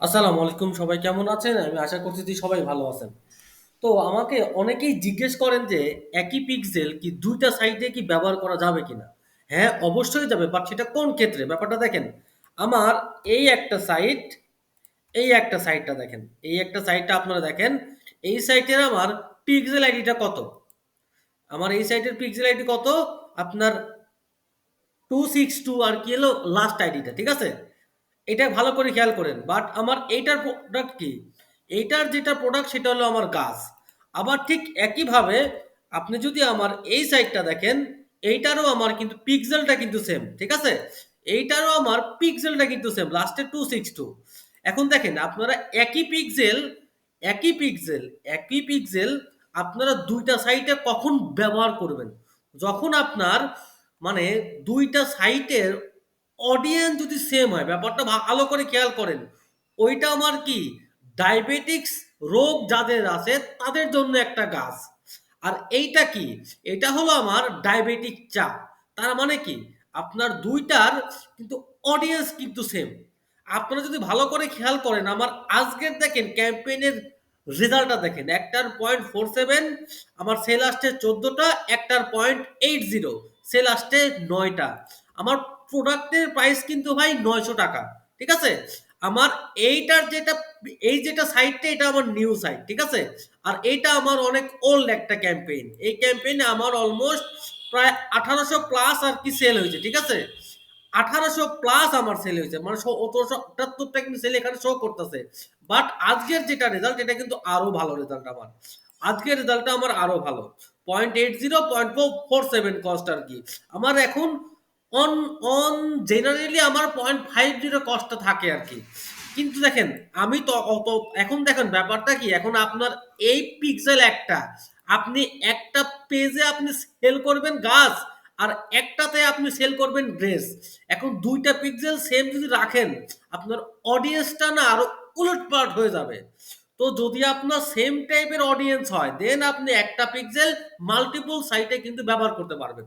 আসসালামু আলাইকুম সবাই কেমন আছেন? আমি আশা করছি যে সবাই ভালো আছেন। তো আমাকে অনেকেই জিজ্ঞেস করেন যে একই পিক্সেল কি ২ টা সাইটে কি ব্যবহার করা যাবে কিনা? হ্যাঁ, অবশ্যই যাবে বাট সেটা কোন ক্ষেত্রে? ব্যাপারটা দেখেন। আমার এই একটা সাইট, এই একটা সাইটটা দেখেন। এই একটা সাইটটা আপনারা দেখেন। এই সাইটের আমার পিক্সেল আইডিটা কত? আমার এই সাইটের পিক্সেল আইডি কত? আপনার 262 আর কি হলো লাস্ট আইডিটা, ঠিক আছে? এটা ভালো করে খেয়াল করেন। বাট আমার এইটার প্রোডাক্ট কি? এইটার যেটা প্রোডাক্ট সেটা হলো আমার গাছ। আবার ঠিক একইভাবে আপনি যদি আমার এই সাইডটা দেখেন, এইটারও আমার কিন্তু পিক্সেলটা কিন্তু সেম। ঠিক আছে? এইটারও আমার পিক্সেলটা কিন্তু সেম। লাস্টে 262 এখন দেখেন আপনারা একই পিক্সেল, একই পিক্সেল, একই পিক্সেল আপনারা ২ টা সাইটে কখন ব্যবহার করবেন? যখন আপনার মানে দুইটা সাইটের অডিয়েন্স যদি সেম হয়, ব্যাপারটা ভালো করে খেয়াল করেন। ওইটা আমার কি ডায়াবেটিকস রোগ যাদের আছে তাদের জন্য একটা গাছ। আর এইটা কি? এটা হলো আমার ডায়াবেটিক চা। তার মানে কি? আপনার দুইটার কিন্তু অডিয়েন্স কিন্তু সেম। আপনারা যদি ভালো করে খেয়াল করেন আমার আজকের দেখেন ক্যাম্পেইনের রেজাল্টটা দেখেন। একটার 0.47 আমার সেল আসছে ১৪ টা, একটার 0.80 সেল আসছে ৯ টা। আমার প্রোডাক্টের প্রাইস কিন্তু ভাই ৳৯০০ ঠিক আছে? আমার এইটার যেটা এই যেটা সাইটটা এটা আমার নিউ সাইট, ঠিক আছে? আর এইটা আমার অনেক ওল্ড একটা ক্যাম্পেইন। এই ক্যাম্পেইনে আমার অলমোস্ট প্রায় ১৮০০ প্লাস আর কি সেল হয়েছে, ঠিক আছে? ১৮০০ প্লাস আমার সেল হয়েছে। মানে স ১৭৭৮ টা কিন্তু সেল এখানে শো করতেছে। বাট আজকের যেটা রেজাল্ট এটা কিন্তু আরও ভালো রেজাল্ট আমার। আজকের রেজাল্টটা আমার আরও ভালো। 0.80, 0.47 কস্ট আর কি। আমার এখন অন অন জেনারেলি আমার 0.50 কস্টটা থাকে আর কি কিন্তু দেখেন আমি তো অত এখন দেখেন ব্যাপারটা কি? এখন আপনার এই পিক্সেল একটা। আপনি একটা পেজে আপনি সেল করবেন গাছ, আর একটাতে আপনি সেল করবেন ড্রেস। এখন দুইটা পিক্সেল সেম যদি রাখেন, আপনার অডিয়েন্সটা না আরও উলট উলটপালট হয়ে যাবে। তো যদি আপনার সেম টাইপের অডিয়েন্স হয়, দেন আপনি একটা পিক্সেল মাল্টিপল সাইটে কিন্তু ব্যবহার করতে পারবেন।